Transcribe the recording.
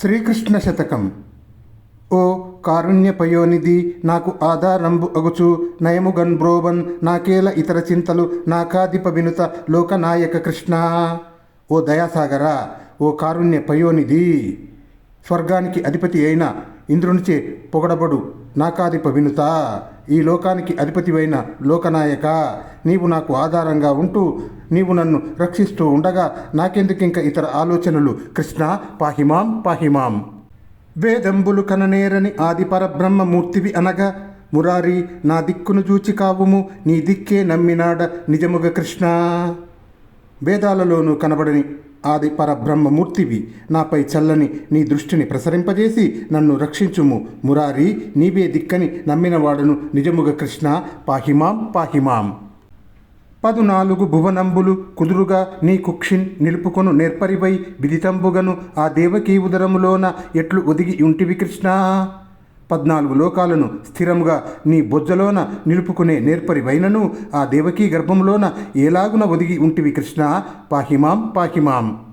శ్రీకృష్ణ శతకం. ఓ కారుణ్యపయోనిధి నాకు ఆధారంబు అగుచు నయముగన్ బ్రోవన్ నాకేల ఇతర చింతలు నాకాదిప వినుత లోకనాయక కృష్ణ. ఓ దయాసాగరా ఓ కారుణ్య పయోనిధి స్వర్గానికి అధిపతి అయిన ఇంద్రునిచే పొగడబడు నాకాదిప వినుత. ఈ లోకానికి అధిపతివైన లోకనాయక. నీవు నాకు ఆధారంగా ఉంటూ నీవు నన్ను రక్షిస్తూ ఉండగా నాకెందుకింక ఇతర ఆలోచనలు? కృష్ణ పాహిమాం పాహిమాం. వేదంబులు కననేరని ఆది పరబ్రహ్మమూర్తివి అనగా మురారి నా దిక్కును చూచి కావుము నీ దిక్కే నమ్మినాడ నిజముగ కృష్ణ. వేదాలలోనూ కనబడని ఆది పరబ్రహ్మమూర్తివి. నాపై చల్లని నీ దృష్టిని ప్రసరింపజేసి నన్ను రక్షించుము. మురారి నీవే దిక్కని నమ్మినవాడును నిజముగ కృష్ణ. పాహిమాం పాహిమాం. పదునాలుగు భువనంబులు కుదురుగా నీ కుక్షిన్ నిలుపుకొను నేర్పరివై. విదితంబుగను ఆ దేవకీ ఉదరములోన ఎట్లు ఒదిగి ఉంటివి కృష్ణ? పద్నాలుగు లోకాలను స్థిరముగా నీ బొజ్జలోన నిలుపుకునే నేర్పరివైనను ఆ దేవకీ గర్భములోన ఏలాగున ఒదిగి ఉంటివి కృష్ణ. పాహిమాం పాహిమాం.